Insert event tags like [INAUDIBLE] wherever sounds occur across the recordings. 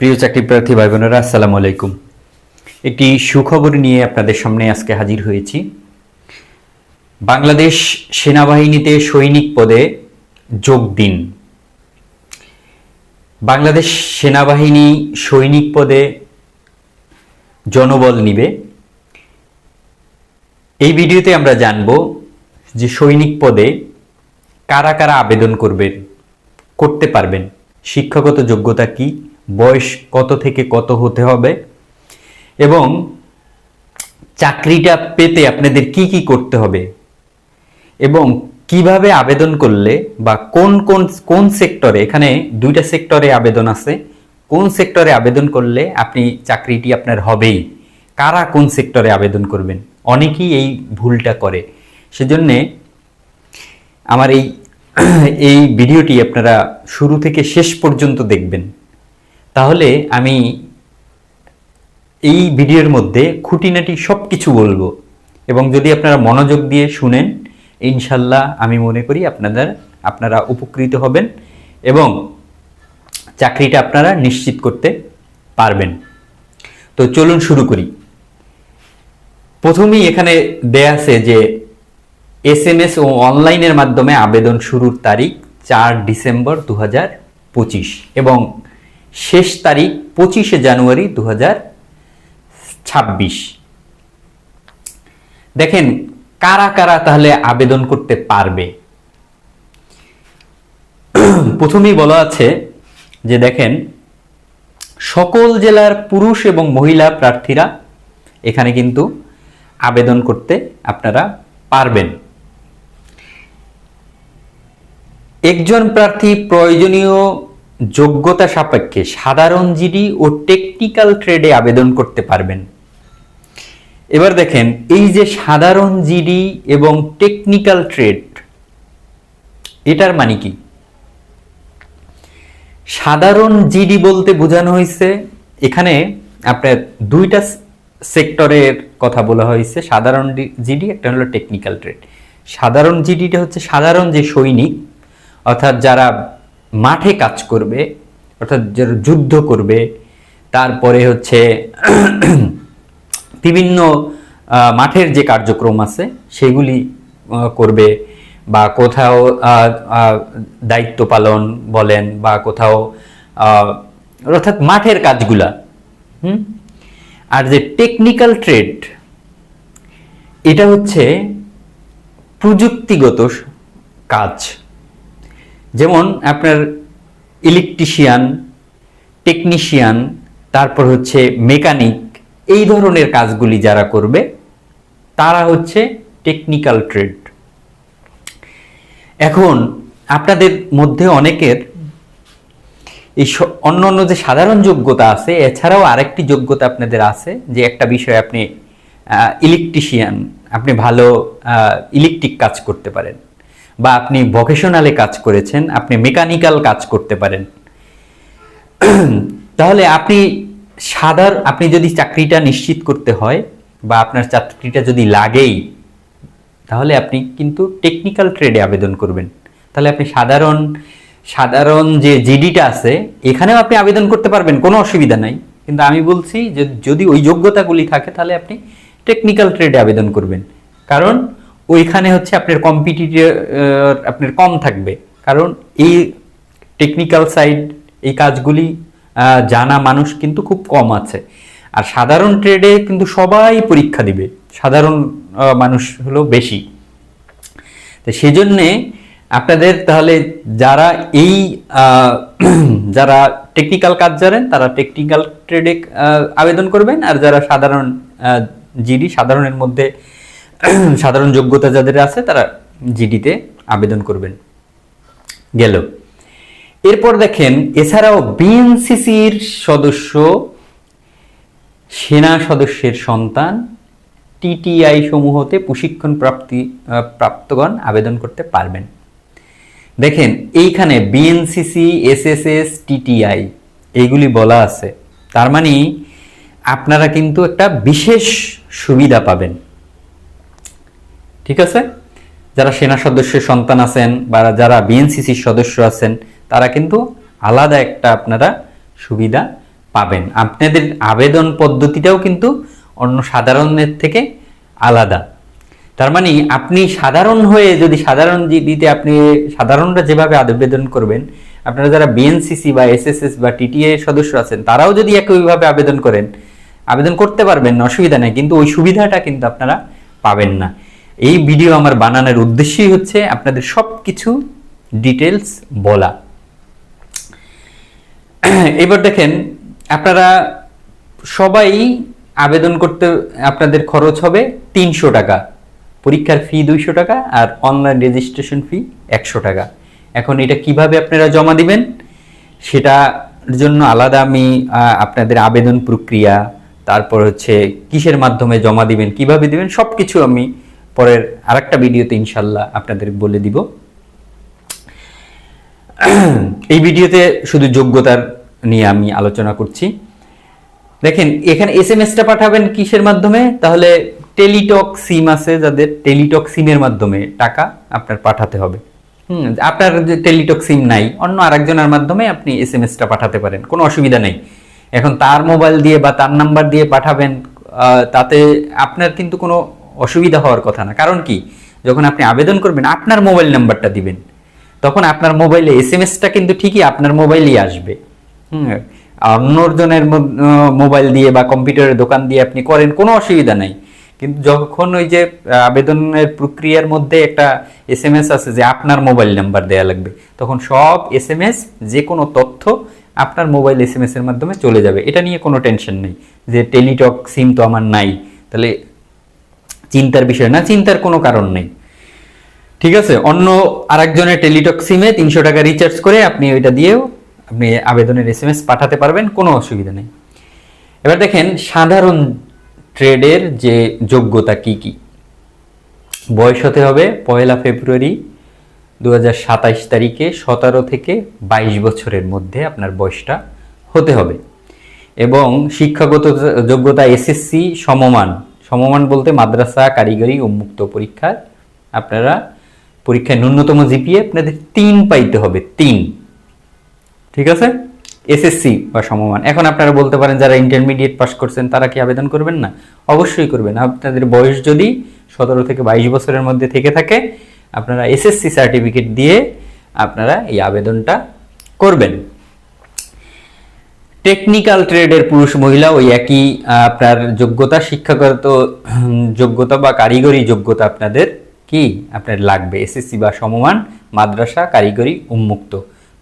প্রিয় চাকরি প্রার্থী ভাই বোনেরা আসসালামু আলাইকুম। একটি সুখবর নিয়ে আপনাদের সামনে আজকে হাজির হয়েছি। বাংলাদেশ সেনাবাহিনীতে সৈনিক পদে যোগ দিন। বাংলাদেশ সেনাবাহিনী সৈনিক পদে জনবল নিবে। এই ভিডিওতে আমরা জানব যে সৈনিক পদে কারা কারা আবেদন করবেন, করতে পারবেন, শিক্ষাগত যোগ্যতা কি বয়স কত থেকে কত হতে হবে? এবং চাকরিটা পেতে আপনাদের কি কি করতে হবে? এবং কীভাবে আবেদন করলে বা কোন কোন কোন সেক্টরে, এখানে দুইটা সেক্টরে আবেদন আছে। কোন সেক্টরে আবেদন করলে আপনি চাকরিটি আপনার হবেই? কারা কোন সেক্টরে আবেদন করবেন? অনেকেই এই ভুলটা করে। সেজন্যে আমার এই এই ভিডিওটি আপনারা শুরু থেকে শেষ পর্যন্ত দেখবেন। তাহলে আমি এই ভিডিওর মধ্যে খুঁটিনাটি সব কিছু বলব। এবং যদি আপনারা মনোযোগ দিয়ে শুনেন, ইনশাল্লাহ আমি মনে করি আপনাদের, আপনারা উপকৃত হবেন এবং চাকরিটা আপনারা নিশ্চিত করতে পারবেন। তো চলুন শুরু করি। প্রথমেই এখানে দেয়া আছে যে এস এম এস ও অনলাইনের মাধ্যমে আবেদন শুরুর তারিখ চার ডিসেম্বর দু এবং শেষ তারিখ পঁচিশে জানুয়ারি দু ছাব্বিশ। দেখেন, কারা কারা তাহলে আবেদন করতে পারবে? [CLEARS THROAT] প্রথমেই বলা আছে যে দেখেন, সকল জেলার পুরুষ এবং মহিলা প্রার্থীরা এখানে কিন্তু আবেদন করতে আপনারা পারবেন। একজন প্রার্থী প্রয়োজনীয় যোগ্যতা সাপেক্ষে সাধারণ জিডি ও টেকনিক্যাল ট্রেডে আবেদন করতে পারবেন। এবার দেখেন, এই যে সাধারণ জিডি এবং টেকনিক্যাল ট্রেড এটার মানে কি? সাধারণ জিডি বলতে বোঝানো হয়েছে, এখানে আপনার দুইটা সেক্টরের কথা বলা হয়েছে, সাধারণ জিডি, একটা হলো টেকনিক্যাল ট্রেড সাধারণ জিডিটা হচ্ছে সাধারণ যে সৈনিক, অর্থাৎ যারা মাঠে কাজ করবে, অর্থাৎ যুদ্ধ করবে, তারপরে হচ্ছে বিভিন্ন মাঠের যে কার্যক্রম আছে, সেগুলি করবে বা কোথাও দায়িত্ব পালন বলেন বা কোথাও অর্থাৎ মাঠের কাজগুলা, হুম? আর যে টেকনিক্যাল ট্রেড এটা হচ্ছে প্রযুক্তিগত কাজ। যেমন আপনার ইলেকট্রিশিয়ান টেকনিশিয়ান তারপর হচ্ছে মেকানিক এই ধরনের কাজগুলি যারা করবে, তারা হচ্ছে টেকনিক্যাল ট্রেড এখন আপনাদের মধ্যে অনেকের এই অন্য অন্য যে সাধারণ যোগ্যতা আছে, এছাড়াও আরেকটি যোগ্যতা আপনাদের আছে, যে একটা বিষয় আপনি ইলেকট্রিশিয়ান আপনি ভালো ইলেকট্রিক কাজ করতে পারেন। বা আপনি ভোকেশনালে কাজ করেছেন, আপনি মেকানিক্যাল কাজ করতে পারেন। [CLEARS THROAT] তাহলে আপনি সাধারণ আপনি যদি চাকরিটা নিশ্চিত করতে হয় বা আপনার চাকরিটা যদি লাগেই, তাহলে আপনি কিন্তু টেকনিক্যাল ট্রেডে আবেদন করবেন। তাহলে আপনি সাধারণ সাধারণ যে জিডিটা আছে, এখানেও আপনি আবেদন করতে পারবেন, কোনো অসুবিধা নাই। কিন্তু আমি বলছি যে যদি ওই যোগ্যতাগুলি থাকে, তাহলে আপনি টেকনিক্যাল ট্রেডে আবেদন করবেন। কারণ ওইখানে হচ্ছে আপনার কম্পিটিটিভ আপনার কম থাকবে। কারণ এই টেকনিক্যাল সাইড এই কাজগুলি জানা মানুষ কিন্তু খুব কম আছে। আর সাধারণ ট্রেডে কিন্তু সবাই পরীক্ষা দিবে। সাধারণ মানুষ হলো বেশি। তো সেজন্যে আপনাদের তাহলে যারা এই [CLEARS THROAT] যারা টেকনিক্যাল কাজ জানেন, তারা টেকনিক্যাল ট্রেডে আবেদন করবেন। আর যারা সাধারণ জিডি, সাধারণের মধ্যে [CLEARS THROAT] সাধারণ যোগ্যতা যাদের আছে, তারা জিডিতে আবেদন করবেন। গেল। এরপর দেখেন, এছাড়াও বিএনসিসির সদস্য, সেনা সদস্যের সন্তান টিটিআই সমূহতে প্রশিক্ষণ প্রাপ্তি প্রাপ্তগণ আবেদন করতে পারবেন। দেখেন, এইখানে বিএনসিসি এসএসএস টিটিআই এইগুলি বলা আছে। তার মানে আপনারা কিন্তু একটা বিশেষ সুবিধা পাবেন। ঠিক আছে? যারা সেনা সদস্যের সন্তান আছেন বা যারা বিএনসিসির সদস্য আছেন, তারা কিন্তু আলাদা একটা আপনারা সুবিধা পাবেন। আপনাদের আবেদন পদ্ধতিটাও কিন্তু অন্য সাধারণের থেকে আলাদা। তার মানে আপনি সাধারণ হয়ে যদি সাধারণ দিতে আপনি সাধারণরা যেভাবে আবেদন করবেন, আপনারা যারা বিএনসিসি বা এসএসএস বা টিটিএ সদস্য আছেন, তারাও যদি একইভাবে আবেদন করেন, আবেদন করতে পারবেন, অসুবিধা নেই, কিন্তু ওই সুবিধাটা কিন্তু আপনারা পাবেন না। এই ভিডিও আমার বানানোর উদ্দেশ্যই হচ্ছে আপনাদের সব কিছু ডিটেলস বলা। [CLEARS THROAT] এবার দেখেন, আপনারা সবাই আবেদন করতে আপনাদের খরচ হবে তিনশো টাকা। পরীক্ষার ফি দুইশো টাকা আর অনলাইন রেজিস্ট্রেশন ফি একশো টাকা। এখন এটা কীভাবে আপনারা জমা দিবেন, সেটার জন্য আলাদা আমি আপনাদের আবেদন প্রক্রিয়া, তারপর হচ্ছে কিসের মাধ্যমে জমা দিবেন, কীভাবে দিবেন সব কিছু আমি পরের আরেকটা ভিডিওতে ইনশাল্লাহ আপনাদের বলে দিব। এই ভিডিওতে শুধু যোগ্যতার নিয়ে আমি আলোচনা করছি। দেখেন, এখানে এস এম এসটা পাঠাবেন কিসের মাধ্যমে? তাহলে টেলিটক সিম আছে যাদের টেলিটক সিমের মাধ্যমে টাকা আপনার পাঠাতে হবে। হুম, আপনার যে টেলিটক সিম নাই, অন্য আরেকজনের মাধ্যমে আপনি এস এম এসটা পাঠাতে পারেন, কোনো অসুবিধা নেই। এখন তার মোবাইল দিয়ে বা তার নাম্বার দিয়ে পাঠাবেন তাতে আপনার কিন্তু কোনো অসুবিধা হওয়ার কথা না। কারণ কি? যখন আপনি আবেদন করবেন, আপনার মোবাইল নাম্বারটা দিবেন। তখন আপনার মোবাইলে এস এম এসটা কিন্তু ঠিকই আপনার মোবাইলেই আসবে। হুম, অন্যজনের মোবাইল দিয়ে বা কম্পিউটারের দোকান দিয়ে আপনি করেন, কোনো অসুবিধা নাই। কিন্তু যখন ওই যে আবেদনের প্রক্রিয়ার মধ্যে একটা এস এম এস আছে যে আপনার মোবাইল নাম্বার দেয়া লাগবে, তখন সব এস এম এস যে কোনো তথ্য আপনার মোবাইল এস এম এস এর মাধ্যমে চলে যাবে। এটা নিয়ে কোনো টেনশন নেই যে টেলিটক সিম তো আমার নাই। তাহলে চিন্তার বিষয় না, চিন্তার কোনো কারণ নেই। ঠিক আছে? অন্য আরেকজনের টেলিটক সিমে তিনশো টাকা রিচার্জ করে আপনি ওইটা দিয়েও আপনি আবেদনের এস এম এস পাঠাতে পারবেন, কোনো অসুবিধা নেই। এবার দেখেন, সাধারণ ট্রেডের যে যোগ্যতা কি কি? বয়স হতে হবে পয়লা ফেব্রুয়ারি দু তারিখে সতেরো থেকে বাইশ বছরের মধ্যে আপনার বয়সটা হতে হবে। এবং শিক্ষাগত যোগ্যতা এসএসসি সমমান সমমান বলতে মাদ্রাসা, কারিগরি উন্মুক্ত পরীক্ষায় আপনারা পরীক্ষায় ন্যূনতম জিপিএ আপনাদের তিন পাইতে হবে, তিন। ঠিক আছে? এসএসসি বা সমমান। এখন আপনারা বলতে পারেন, যারা ইন্টারমিডিয়েট পাস করছেন, তারা কি আবেদন করবেন না? অবশ্যই করবেন। আপনাদের বয়স যদি সতেরো থেকে বাইশ বছরের মধ্যে থেকে থাকে, আপনারা এসএসসি সার্টিফিকেট দিয়ে আপনারা এই আবেদনটা করবেন। টেকনিক্যাল ট্রেডের পুরুষ মহিলা ওই একই আপনার যোগ্যতা, শিক্ষাগত যোগ্যতা বা কারিগরি যোগ্যতা আপনাদের কি? আপনার লাগবে এসএসসি বা সমমান, মাদ্রাসা, কারিগরি উন্মুক্ত।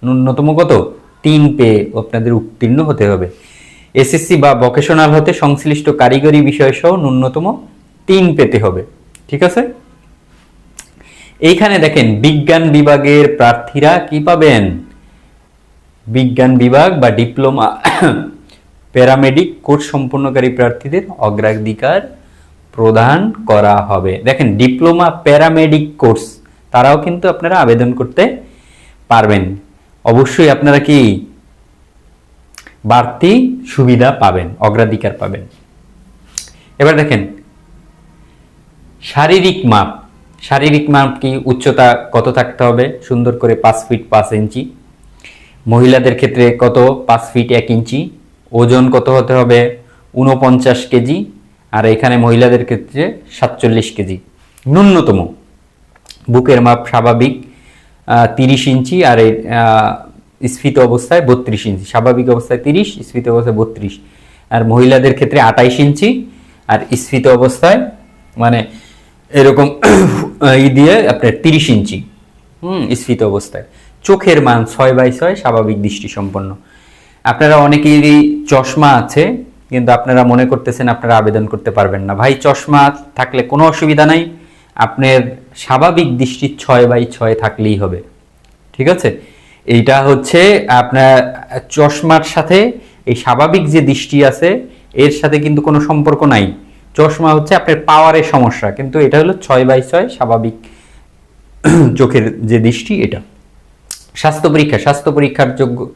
ন্যূনতম কত? তিন পেয়ে আপনাদের উত্তীর্ণ হতে হবে। এসএসসি বা ভোকেশনাল হতে সংশ্লিষ্ট কারিগরি বিষয় সহ ন্যূনতম তিন পেতে হবে। ঠিক আছে? এইখানে দেখেন, বিজ্ঞান বিভাগের প্রার্থীরা কি পাবেন? বিজ্ঞান বিভাগ বা ডিপ্লোমা প্যারামেডিক কোর্স সম্পন্নকারী প্রার্থীদের অগ্রাধিকার প্রদান করা হবে। দেখেন, ডিপ্লোমা প্যারামেডিক কোর্স, তারাও কিন্তু আপনারা আবেদন করতে পারবেন। অবশ্যই আপনারা কি বাড়তি সুবিধা পাবেন, অগ্রাধিকার পাবেন। এবার দেখেন, শারীরিক মাপ। শারীরিক মাপ কি, উচ্চতা কত থাকতে হবে? সুন্দর করে পাঁচ ফিট পাঁচ ইঞ্চি। মহিলাদের ক্ষেত্রে কত পাঁচ ফিট এক ইঞ্চি, ওজন কত হতে হবে উনপঞ্চাশ কেজি, আর এখানে মহিলাদের ক্ষেত্রে সাতচল্লিশ কেজি। ন্যূনতম। বুকের মাপ স্বাভাবিক তিরিশ ইঞ্চি, আর স্ফীত অবস্থায় বত্রিশ ইঞ্চি। স্বাভাবিক অবস্থায় তিরিশ, স্ফীত অবস্থায় বত্রিশ। আর মহিলাদের ক্ষেত্রে আটাইশ ইঞ্চি, আর স্ফীত অবস্থায় মানে এরকম [COUGHS] ই দিয়ে আপনার তিরিশ ইঞ্চি। হুম, স্ফীত অবস্থায়। চোখের মান ছয় বাই ছয় স্বাভাবিক দৃষ্টি সম্পন্ন আপনারা অনেকেরই চশমা আছে, কিন্তু আপনারা মনে করতেছেন আপনারা আবেদন করতে পারবেন না। ভাই, চশমা থাকলে কোনো অসুবিধা নাই, আপনার স্বাভাবিক দৃষ্টি ছয় বাই ছয় থাকলেই হবে। ঠিক আছে? এইটা হচ্ছে আপনার চশমার সাথে এই স্বাভাবিক যে দৃষ্টি আছে, এর সাথে কিন্তু কোনো সম্পর্ক নাই। চশমা হচ্ছে আপনার পাওয়ারের সমস্যা, কিন্তু এটা হলো ছয় বাই ছয় স্বাভাবিক [CLEARS THROAT] চোখের যে দৃষ্টি, এটা। স্বাস্থ্য পরীক্ষা, স্বাস্থ্য পরীক্ষার যোগ্য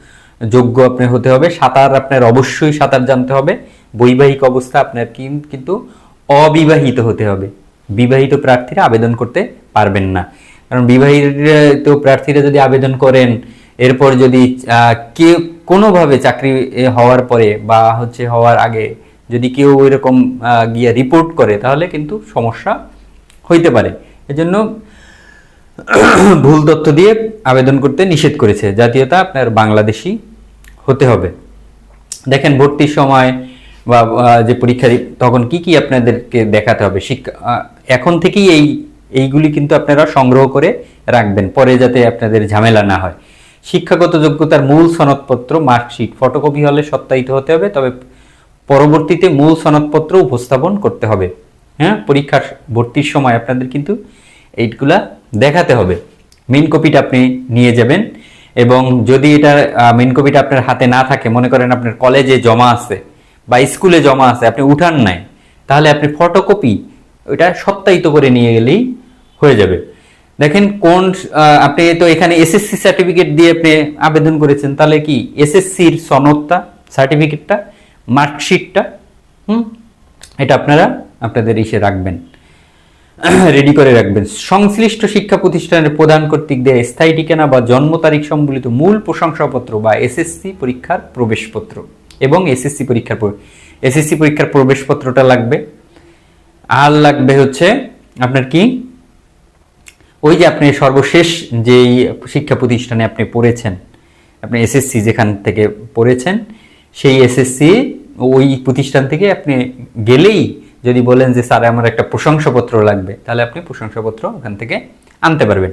যোগ্য আপনার হতে হবে। সাঁতার আপনার অবশ্যই সাঁতার জানতে হবে। বৈবাহিক অবস্থা আপনার কিন- কিন্তু অবিবাহিত হতে হবে। বিবাহিত প্রার্থীরা আবেদন করতে পারবেন না। কারণ বিবাহিত প্রার্থীরা যদি আবেদন করেন, এরপর যদি কেউ, কোনোভাবে চাকরি হওয়ার পরে বা হচ্ছে হওয়ার আগে যদি কেউ এরকম গিয়ে রিপোর্ট করে, তাহলে কিন্তু সমস্যা হইতে পারে। এজন্য [COUGHS] ভুল তথ্য দিয়ে আবেদন করতে নিষেধ করেছে। জাতীয়তা আপনার বাংলাদেশি হতে হবে। দেখেন ভর্তির সময় বা যে পরীক্ষা তখন কি কি আপনাদেরকে দেখাতে হবে? শিক্ষা এখন থেকেই এই, এইগুলি কিন্তু আপনারা সংগ্রহ করে রাখবেন, পরে যাতে আপনাদের ঝামেলা না হয়। শিক্ষাগত যোগ্যতার মূল সনদপত্র, মার্কশিট, ফটোকপি হলে সত্যায়িত হতে হবে, তবে পরবর্তীতে মূল সনদপত্র উপস্থাপন করতে হবে। হ্যাঁ পরীক্ষার ভর্তির সময় আপনাদের কিন্তু এইগুলা দেখাতে হবে। মেন কপিটা আপনি নিয়ে যাবেন এবং যদি এটা মেন কপিটা আপনার হাতে না থাকে, মনে করেন আপনার কলেজে জমা আছে বা স্কুলে জমা আছে, আপনি উঠান নাই, তাহলে আপনি ফটোকপি ওইটা সত্যায়িত করে নিয়ে গেলেই হয়ে যাবে। দেখেন কোন আপনি তো এখানে এসএসসি সার্টিফিকেট দিয়ে আপনি আবেদন করেছেন, তাহলে কি এসএসসির সনদটা সার্টিফিকেটটা মার্কশিটটা হুম, এটা আপনারা, আপনাদের ইসে রাখবেন। [CLEARS THROAT] রেডি করে রাখবেন। সংশ্লিষ্ট শিক্ষা প্রতিষ্ঠানের প্রদান কর্তৃক দেয় স্থায়ী ঠিকানা বা জন্ম তারিখ সম্বলিত মূল প্রশংসাপত্র বা এসএসসি পরীক্ষার প্রবেশপত্র এবং এসএসসি পরীক্ষার এসএসসি পরীক্ষার প্রবেশপত্রটা লাগবে। আর লাগবে হচ্ছে আপনার কি? ওই যে আপনি সর্বশেষ যেই শিক্ষা প্রতিষ্ঠানে আপনি পড়েছেন, আপনি এসএসসি যেখান থেকে পড়েছেন, সেই এসএসসি ওই প্রতিষ্ঠান থেকে আপনি গেলেই যদি বলেন যে, স্যার, আমার একটা প্রশংসাপত্র লাগবে, তাহলে আপনি প্রশংসাপত্র ওখান থেকে আনতে পারবেন।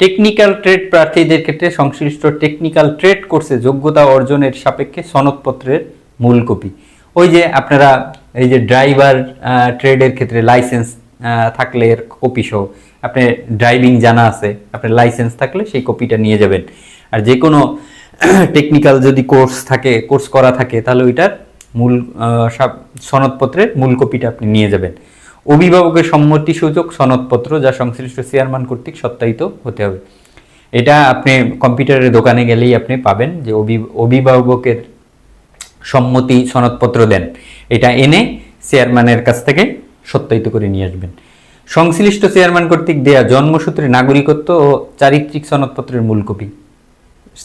টেকনিক্যাল ট্রেড প্রার্থীদের ক্ষেত্রে সংশ্লিষ্ট টেকনিক্যাল ট্রেড কোর্সে যোগ্যতা অর্জনের সাপেক্ষে সনদপত্রের মূল কপি। ওই যে আপনারা, এই যে ড্রাইভার ট্রেডের ক্ষেত্রে লাইসেন্স থাকলে এর কপি সহ আপনি ড্রাইভিং জানা আছে, আপনার লাইসেন্স থাকলে সেই কপিটা নিয়ে যাবেন। আর যে কোনো [CLEARS THROAT] টেকনিক্যাল যদি কোর্স থাকে, কোর্স করা থাকে, তাহলে ওইটার মূল সনদপত্রের মূল কপিটা আপনি নিয়ে যাবেন। অভিভাবকের সম্মতি সূচক সনদপত্র যা সংশ্লিষ্ট চেয়ারম্যান কর্তৃক সত্যায়িত হতে হবে। এটা আপনি কম্পিউটারের দোকানে গেলেই আপনি পাবেন যে অভি- অভিভাবকের সম্মতি সনদপত্র দেন। এটা এনে চেয়ারম্যানের কাছ থেকে সত্যায়িত করে নিয়ে আসবেন। সংশ্লিষ্ট চেয়ারম্যান কর্তৃক দেয়া জন্মসূত্রে নাগরিকত্ব ও চারিত্রিক সনদপত্রের মূল কপি।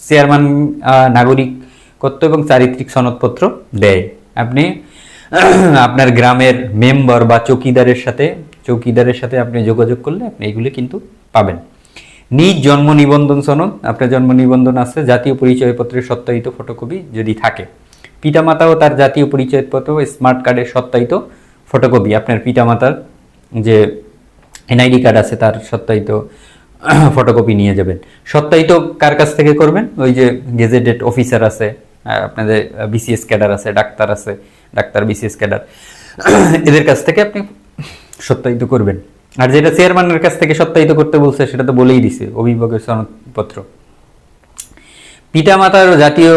চেয়ারম্যান নাগরিকত্ব এবং চারিত্রিক সনদপত্র দেয়। আপনি [CLEARS THROAT] আপনার গ্রামের মেম্বার বা চৌকিদারের সাথে চৌকিদারের সাথে আপনি যোগাযোগ করলে আপনি এগুলি কিন্তু পাবেন। নিজ জন্ম নিবন্ধন সনদ, আপনার জন্ম নিবন্ধন আছে, জাতীয় পরিচয়পত্রের সত্যায়িত ফটোকপি যদি থাকে। পিতামাতাও তার জাতীয় পরিচয়পত্র, স্মার্ট কার্ডের সত্যায়িত ফটোকপি, আপনার পিতামাতার যে এনআইডি কার্ড আছে তার সত্যায়িত [CLEARS THROAT] ফটোকপি নিয়ে যাবেন। সত্যায়িত কার কাছ থেকে করবেন? ওই যে গেজেটেড অফিসার আছে আপনাদের বিসিএস ক্যাডার আছে, ডাক্তার আছে, ডাক্তার বিসিএস ক্যাডার [CLEARS THROAT] এদের কাছ থেকে আপনি সত্যায়িত করবেন। আর যেটা চেয়ারম্যানের কাছ থেকে সত্যায়িত করতে বলছে, সেটা তো বলেই দিছে, অভিভাবকের সনদপত্র। পিতামাতার জাতীয়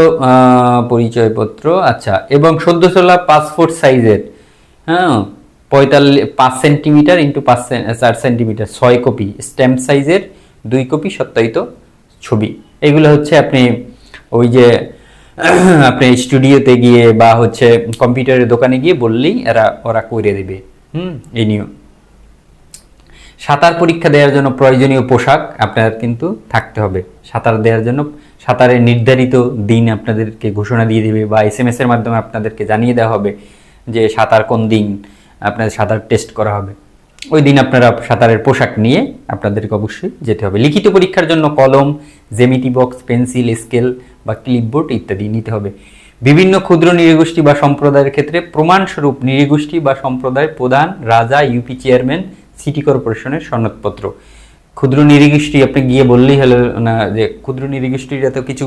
পরিচয়পত্র আচ্ছা এবং সদ্য চলা পাসপোর্ট সাইজের হ্যাঁ পঁয়তাল্লিশ পাঁচ সেন্টিমিটার ইন্টু পাঁচ চার সেন্টিমিটার ছয় কপি স্ট্যাম্প সাইজের দুই কপি সত্যায়িত ছবি। এগুলো হচ্ছে আপনি ওই যে আপনি স্টুডিওতে গিয়ে বা হচ্ছে কম্পিউটারের দোকানে গিয়ে বললেই এরা ওরা করে দেবে। হুম। এই নিয়ম। সাঁতার পরীক্ষা দেওয়ার জন্য প্রয়োজনীয় পোশাক আপনার কিন্তু থাকতে হবে। সাঁতার দেওয়ার জন্য সাঁতারের নির্ধারিত দিন আপনাদেরকে ঘোষণা দিয়ে দেবে বা এস এম এস এর মাধ্যমে আপনাদেরকে জানিয়ে দেওয়া হবে যে সাঁতার কোন দিন আপনাদের সাঁতার টেস্ট করা হবে। ওই দিন আপনারা সাঁতারের পোশাক নিয়ে আপনাদেরকে অবশ্যই যেতে হবে। লিখিত পরীক্ষার জন্য কলম জেমিটি বক্স পেন্সিল স্কেল বা ক্লিপবোর্ড ইত্যাদি নিতে হবে। বিভিন্ন ক্ষুদ্র নৃগোষ্ঠী বা সম্প্রদায়ের ক্ষেত্রে প্রমাণস্বরূপ নৃগোষ্ঠী বা সম্প্রদায়ের প্রধান রাজা ইউপি চেয়ারম্যান সিটি কর্পোরেশনের সনদপত্র। ক্ষুদ্র নৃগোষ্ঠী আপনি গিয়ে বললেই হলো না যে ক্ষুদ্র নৃগোষ্ঠীরা তো কিছু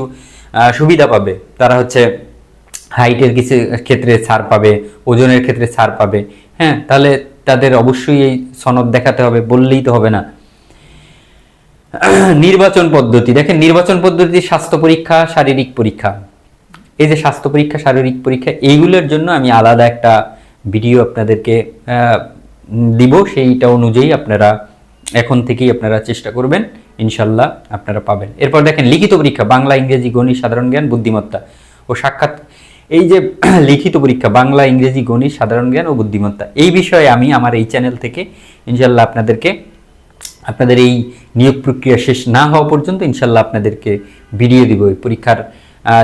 সুবিধা পাবে। তারা হচ্ছে হাইটের কিছু ক্ষেত্রে ছাড় পাবে, ওজনের ক্ষেত্রে ছাড় পাবে। হ্যাঁ তাহলে তাদের অবশ্যই এই সনদ দেখাতে হবে, বললেই তো হবে না। [CLEARS THROAT] নির্বাচন পদ্ধতি। দেখেন, নির্বাচন পদ্ধতি স্বাস্থ্য পরীক্ষা, শারীরিক পরীক্ষা। এই যে স্বাস্থ্য পরীক্ষা, শারীরিক পরীক্ষা, এইগুলোর জন্য আমি আলাদা একটা ভিডিও আপনাদেরকে দিব। সেইটা অনুযায়ী আপনারা এখন থেকেই আপনারা চেষ্টা করবেন। ইনশাল্লাহ আপনারা পাবেন। এরপর দেখেন, লিখিত পরীক্ষা, বাংলা, ইংরেজি, গণিত, সাধারণ জ্ঞান, বুদ্ধিমত্তা ও সাক্ষাৎ। এই যে [CLEARS THROAT] লিখিত পরীক্ষা, বাংলা, ইংরেজি, গণিত, সাধারণ জ্ঞান ও বুদ্ধিমত্তা, এই বিষয়ে আমি আমার এই চ্যানেল থেকে ইনশাল্লাহ আপনাদেরকে আপনাদের এই নিয়োগ প্রক্রিয়া শেষ না হওয়া পর্যন্ত ইনশাল্লাহ আপনাদেরকে ভিডিও দিব এই পরীক্ষার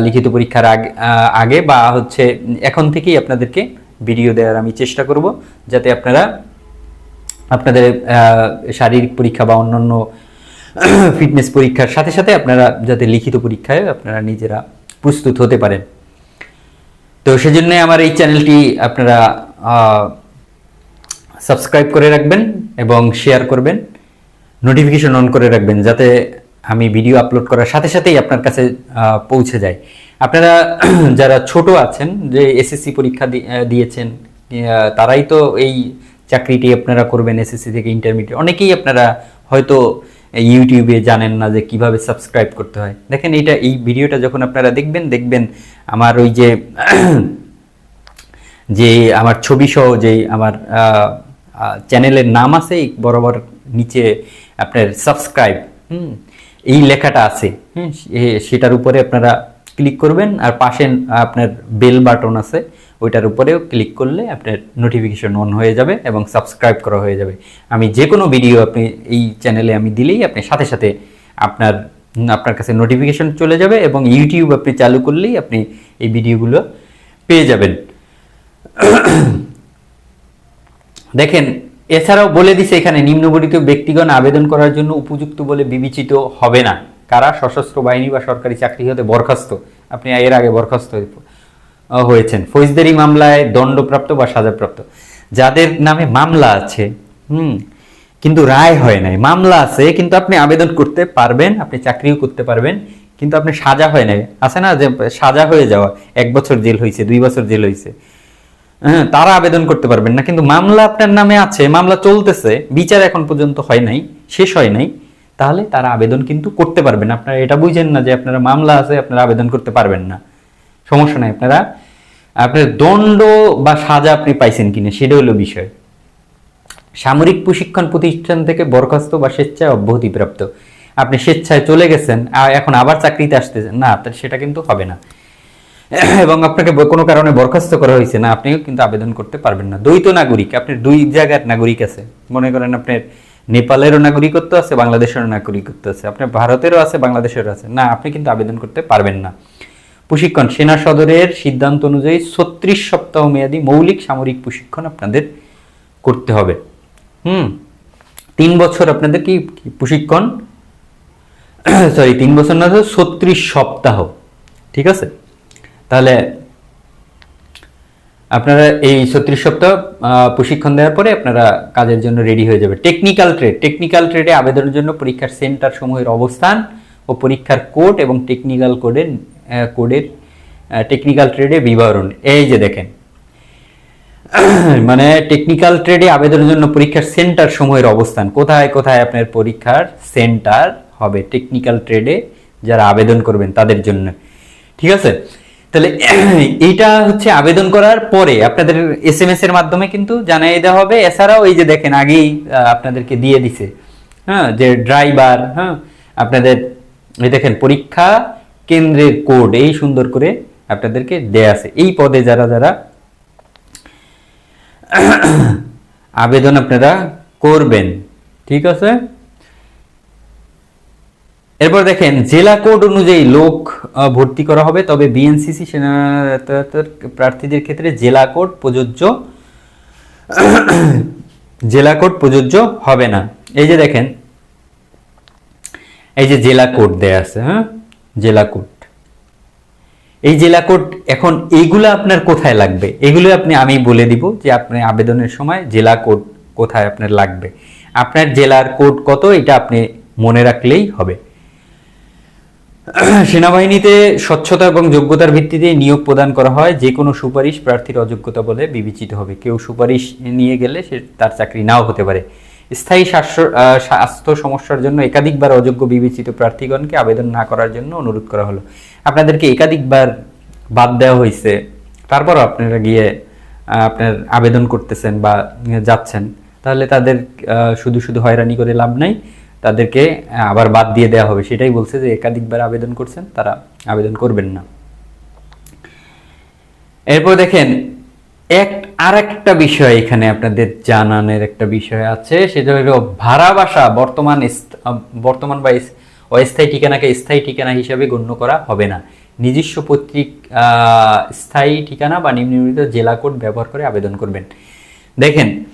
লিখিত পরীক্ষার আগে আগে বা হচ্ছে এখন থেকেই আপনাদেরকে ভিডিও দেওয়ার আমি চেষ্টা করব যাতে আপনারা আপনাদের শারীরিক পরীক্ষা বা অন্যান্য [CLEARS THROAT] ফিটনেস পরীক্ষার সাথে সাথে আপনারা যাতে লিখিত পরীক্ষায় আপনারা নিজেরা প্রস্তুত হতে পারেন। তো সেজন্য আমার এই চ্যানেলটি আপনারা সাবস্ক্রাইব করে রাখবেন এবং শেয়ার করবেন। নোটিফিকেশন অন করে রাখবেন যাতে আমি ভিডিও আপলোড করার সাথে সাথেই আপনার কাছে পৌঁছে যায়। আপনারা [CLEARS THROAT] যারা ছোট আছেন, যে এসএসসি পরীক্ষা দিয়েছেন তারাই তো এই চাকরিটি আপনারা করবেন এসএসসি থেকে ইন্টারমিডিয়েট অনেকেই আপনারা হয়তো ইউটিউবে জানেন না যে কীভাবে সাবস্ক্রাইব করতে হয়। দেখেন এইটা, এই ভিডিওটা যখন আপনারা দেখবেন দেখবেন আমার ওই যে [CLEARS THROAT] যে আমার ছবি সহ যে আমার চ্যানেলের নাম আছে বরাবর নিচে আপনার সাবস্ক্রাইব হুম, এই লেখাটা আছে, হুম, সে- সেটার উপরে আপনারা ক্লিক করবেন আর পাশে আপনার বেল বাটন আছে, ওইটার উপরেও ক্লিক করলে আপনার নোটিফিকেশন অন হয়ে যাবে এবং সাবস্ক্রাইব করা হয়ে যাবে। আমি যে কোনো ভিডিও আপনি এই চ্যানেলে আমি দিলেই আপনি সাথে সাথে আপনার আপনার কাছে নোটিফিকেশন চলে যাবে এবং ইউটিউব আপনি চালু করলেই আপনি এই ভিডিওগুলো পেয়ে যাবেন। [COUGHS] দেখেন এছাড়াও বলে দিছে এখানে নিম্নবর্ণিত ব্যক্তিগণ আবেদন করার জন্য উপযুক্ত বলে বিবেচিত হবে না। কারা? সশস্ত্র বাহিনী বা সরকারি চাকরি হতে বরখাস্ত। আপনি এর আগে বরখাস্ত হয়েছেন। ফৌজদারি মামলায় দণ্ডপ্রাপ্ত বা সাজাপ্রাপ্ত। যাদের নামে মামলা আছে, হুম, কিন্তু রায় হয় নাই। মামলা আছে, কিন্তু আপনি আবেদন করতে পারবেন, আপনি চাকরিও করতে পারবেন, কিন্তু আপনি সাজা হয় নাই। আছে না যে সাজা হয়ে যাওয়া, এক বছর জেল হয়েছে দুই বছর জেল হয়েছে হ্যাঁ তারা আবেদন করতে পারবেন না। কিন্তু মামলা আপনার নামে আছে, মামলা চলতেছে, বিচার এখন পর্যন্ত হয় নাই, শেষ হয় নাই, তাহলে তারা আবেদন কিন্তু করতে পারবেন আপনারা এটা বুঝেন না যে আপনারা মামলা আছে, আপনারা আবেদন করতে পারবেন না। সমস্যা নাই, আপনারা, আপনার দণ্ড বা সাজা আপনি পাইছেন কিনা, সেটা হলো বিষয়। সামরিক প্রশিক্ষণ প্রতিষ্ঠান থেকে বরখাস্ত বা স্বেচ্ছায় অব্যাহতিপ্রাপ্ত। আপনি স্বেচ্ছায় চলে গেছেন এখন আবার চাকরিতে আসতেছেন, না সেটা কিন্তু হবে না। [COUGHS] এবং আপনাকে কোনো কারণে বরখাস্ত করা হয়েছে না, আপনিও কিন্তু আবেদন করতে পারবেন না। দ্বৈত নাগরিক আপনার দুই জায়গার নাগরিক আছে। মনে করেন আপনার নেপালেরও নাগরিকত্ব আছে, বাংলাদেশেরও নাগরিকত্ব আছে আপনার ভারতেরও আছে, বাংলাদেশেরও আছে। না, আপনি কিন্তু আবেদন করতে পারবেন না। প্রশিক্ষণ, সেনা সদরের সিদ্ধান্ত অনুযায়ী ছত্রিশ সপ্তাহ মেয়াদী মৌলিক সামরিক প্রশিক্ষণ আপনাদের করতে হবে। হুম, তিন বছর আপনাদের কি প্রশিক্ষণ? [COUGHS] সরি তিন বছর না, ছত্রিশ সপ্তাহ। ঠিক আছে? তাহলে আপনারা এই ছত্রিশ সপ্তাহ প্রশিক্ষণ দেওয়ার পরে আপনারা কাজের জন্য রেডি হয়ে যাবে। টেকনিক্যাল ট্রেড টেকনিক্যাল ট্রেডে আবেদনের জন্য পরীক্ষার সেন্টার সমূহের অবস্থান ও পরীক্ষার কোড এবং টেকনিক্যাল কোডের কোডের টেকনিক্যাল ট্রেডে বিবরণ। এই যে দেখেন মানে টেকনিক্যাল ট্রেডে আবেদনের জন্য পরীক্ষার সেন্টার সমূহের অবস্থান। কোথায় কোথায় আপনার পরীক্ষার সেন্টার হবে? টেকনিক্যাল ট্রেডে যারা আবেদন করবেন তাদের জন্য। ঠিক আছে? তাহলে [CLEARS THROAT] এইটা হচ্ছে আবেদন করার পরে আপনাদের এস এম এস এর মাধ্যমে কিন্তু জানাই দেওয়া হবে। এছাড়াও এই যে দেখেন, আগেই আপনাদেরকে দিয়ে দিছে হ্যাঁ যে ড্রাইভার হ্যাঁ আপনাদের এই দেখেন, পরীক্ষা কেন্দ্রের কোড এই সুন্দর করে আপনাদেরকে দেয়া আছে। এই পদে যারা যারা [CLEARS THROAT] আবেদন আপনারা করবেন, ঠিক আছে? এরপর দেখেন, জেলা কোড অনুযায়ী লোক ভর্তি করা হবে, তবে বিএনসিসি সেনা প্রার্থীদের ক্ষেত্রে জেলা কোড প্রযোজ্য, জেলা কোড প্রযোজ্য হবে না। এই যে দেখেন, এই যে জেলা কোড দেয়া আছে হ্যাঁ? জেলা কোড। এই জেলা কোড এখন এইগুলো আপনার কোথায় লাগবে? এগুলো আপনি, আমি বলে দিব যে আপনি আবেদনের সময় জেলা কোড কোথায় আপনার লাগবে। আপনার জেলার কোড কত, এটা আপনি মনে রাখলেই হবে। সেনাবাহিনীতে স্বচ্ছতা এবং যোগ্যতার ভিত্তিতে নিয়োগ প্রদান করা হয়। যে কোনো সুপারিশ প্রার্থীর অযোগ্যতা বলে বিবেচিত হবে। কেউ সুপারিশ নিয়ে গেলে সে তার চাকরি নাও হতে পারে। স্থায়ী স্বাস্থ্য সমস্যার জন্য একাধিকবার অযোগ্য বিবেচিত প্রার্থীগণকে আবেদন না করার জন্য অনুরোধ করা হলো। আপনাদেরকে একাধিকবার বাদ দেওয়া হয়েছে। তারপরও আপনারা গিয়ে আপনার আবেদন করতেছেন বা যাচ্ছেন। তাহলে তাদের শুধু শুধু হয়রানি করে লাভ নাই। তাদেরকে আবার বাদ দিয়ে দেওয়া হবে। সেটাই বলছে যে একাধিকবার আবেদন করছেন তারা আবেদন করবেন না। এরপর দেখেন এক আর একটা বিষয় এখানে আপনাদের জানানোর একটা বিষয় আছে। সেটা হলো ভাড়া বাসা বর্তমান বর্তমান বা অস্থায়ী ঠিকানাকে স্থায়ী ঠিকানা হিসাবে গণ্য করা হবে না। নিজস্ব আহ, স্থায়ী ঠিকানা বা নিম্নলিখিত জেলা কোড ব্যবহার করে আবেদন করবেন। দেখেন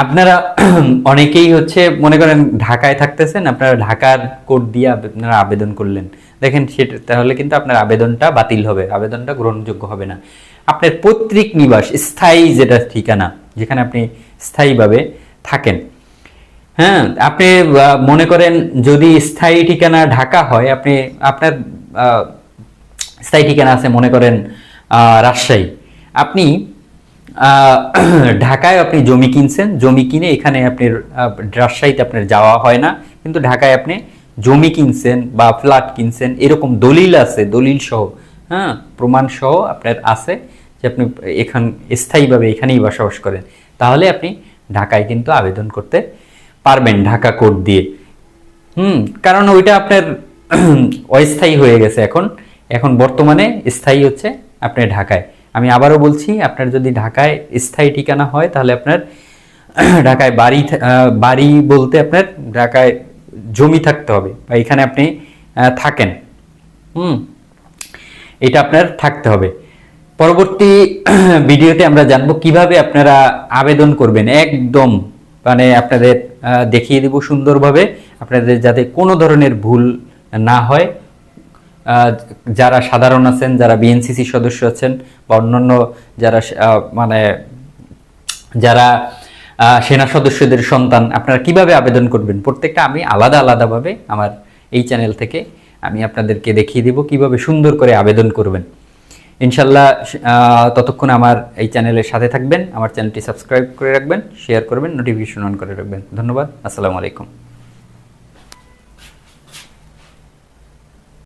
আপনারা [CLEARS THROAT] অনেকেই হচ্ছে, মনে করেন, ঢাকায় থাকতেছেন, আপনারা ঢাকার কোড দিয়ে আপনারা আবেদন করলেন। দেখেন সেটা তাহলে কিন্তু আপনার আবেদনটা বাতিল হবে, আবেদনটা গ্রহণযোগ্য হবে না। আপনার পৈতৃক নিবাস, স্থায়ী যেটা ঠিকানা, যেখানে আপনি স্থায়ীভাবে থাকেন। হ্যাঁ আপনি মনে করেন, যদি স্থায়ী ঠিকানা ঢাকা হয়, আপনি, আপনার স্থায়ী ঠিকানা আছে, মনে করেন রাজশাহী। আপনি [CLEARS THROAT] ঢাকায় আপনি জমি কিনছেন, জমি কিনে এখানে আপনি রাজশাহীতে আপনার যাওয়া হয় না, কিন্তু ঢাকায় আপনি জমি কিনছেন বা ফ্ল্যাট কিনছেন, এরকম দলিল আছে, দলিল সহ হ্যাঁ প্রমাণ সহ আপনার আছে যে আপনি এখান, স্থায়ীভাবে এখানেই বসবাস করেন। তাহলে আপনি ঢাকায় কিন্তু আবেদন করতে পারবেন, ঢাকা কোড দিয়ে। হুম, কারণ ওইটা আপনার [CLEARS THROAT] অস্থায়ী হয়ে গেছে এখন। এখন বর্তমানে স্থায়ী হচ্ছে আপনার ঢাকায়। আমি আবারও বলছি, আপনার যদি ঢাকায় স্থায়ী ঠিকানা হয়, তাহলে আপনার [CLEARS THROAT] ঢাকায় বাড়ি বাড়ি বলতে আপনার ঢাকায় জমি থাকতে হবে বা এখানে আপনি থাকেন। হুম, এটা আপনার থাকতে হবে। পরবর্তী [CLEARS THROAT] ভিডিওতে আমরা জানব কীভাবে আপনারা আবেদন করবেন। একদম মানে আপনাদের দেখিয়ে দেব সুন্দরভাবে। আপনাদের যাতে কোনো ধরনের ভুল না হয়। যারা সাধারণ আছেন, যারা বিএনসিসি সদস্য আছেন, বা অন্যান্য যারা মানে যারা সেনা সদস্যদের সন্তান, আপনারা কীভাবে আবেদন করবেন? প্রত্যেকটা আমি আলাদা আলাদাভাবে আমার এই চ্যানেল থেকে আমি আপনাদেরকে দেখিয়ে দেব কীভাবে সুন্দর করে আবেদন করবেন। ইনশাল্লাহ ততক্ষণ আমার এই চ্যানেলের সাথে থাকবেন, আমার চ্যানেলটি সাবস্ক্রাইব করে রাখবেন, শেয়ার করবেন, নোটিফিকেশন অন করে রাখবেন। ধন্যবাদ, আসসালামু আলাইকুম।